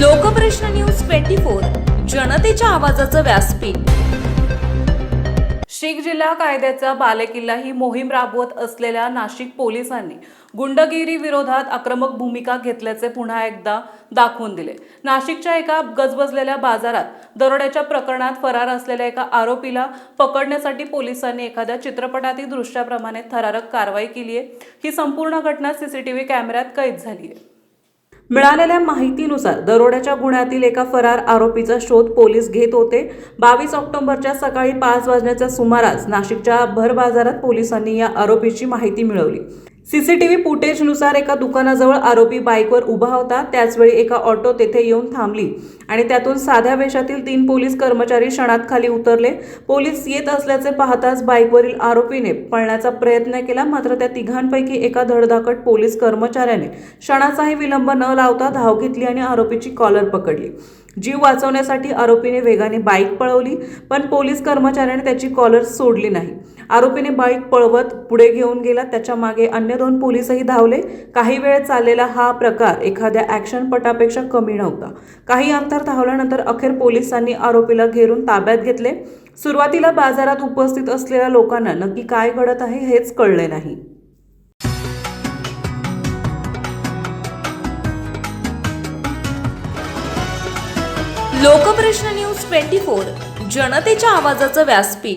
Lokprashna news twenty four जनतेच्या आवाजाचं व्यासपीठ. शीख जिल्हा कायद्याचा बालेकिल्ला ही मोहीम राबवत असलेल्या नाशिक पोलिसांनी गुंडगिरी विरोधात आक्रमक भूमिका घेतल्याचे पुन्हा एकदा दाखवून दिले. नाशिकच्या एका गजबजलेल्या बाजारात दरोड्याच्या प्रकरणात फरार असलेल्या एका आरोपीला पकडण्यासाठी पोलिसांनी एखाद्या चित्रपटातील दृश्याप्रमाणे थरारक कारवाई केली आहे ही संपूर्ण घटना सीसीटीव्ही कॅमेऱ्यात कैद झाली आहे मिळालेल्या माहितीनुसार दरोड्याच्या गुन्ह्यातील एका फरार आरोपीचा शोध पोलीस घेत होते. बावीस ऑक्टोबरच्या सकाळी पाच वाजण्याच्या सुमारास नाशिकच्या भर बाजारात पोलिसांनी या आरोपीची माहिती मिळवली. सीसीटीव्ही फुटेजनुसार एका दुकानाजवळ आरोपी बाईकवर उभा होता. त्याचवेळी एका ऑटो तेथे येऊन थांबली आणि त्यातून साध्या वेशातील तीन पोलीस कर्मचारी क्षणात खाली उतरले. पोलीस येत असल्याचे पाहताच बाईकवरील आरोपीने पळण्याचा प्रयत्न केला मात्र त्या तिघांपैकी एका धडधाकट पोलीस कर्मचाऱ्याने क्षणाचाही विलंब न लावता धाव घेतली आणि आरोपीची कॉलर पकडली. जीव वाचवण्यासाठी आरोपीने वेगाने बाईक पळवली पण पोलीस कर्मचाऱ्याने त्याची कॉलर सोडली नाही. आरोपीने बाईक पळवत पुढे घेऊन गेला. त्याच्यामागे अन्य दोन पोलीसही धावले. काही वेळ चाललेला हा प्रकार एखाद्या ॲक्शनपटापेक्षा कमी नव्हता. काही अंतर धावल्यानंतर अखेर पोलिसांनी आरोपीला घेरून ताब्यात घेतले. सुरुवातीला बाजारात उपस्थित असलेल्या लोकांना नक्की काय घडत आहे हेच कळले नाही. लोकप्रश्न न्यूज ट्वेंटी फोर जनतेच्या आवाजाचं व्यासपीठ.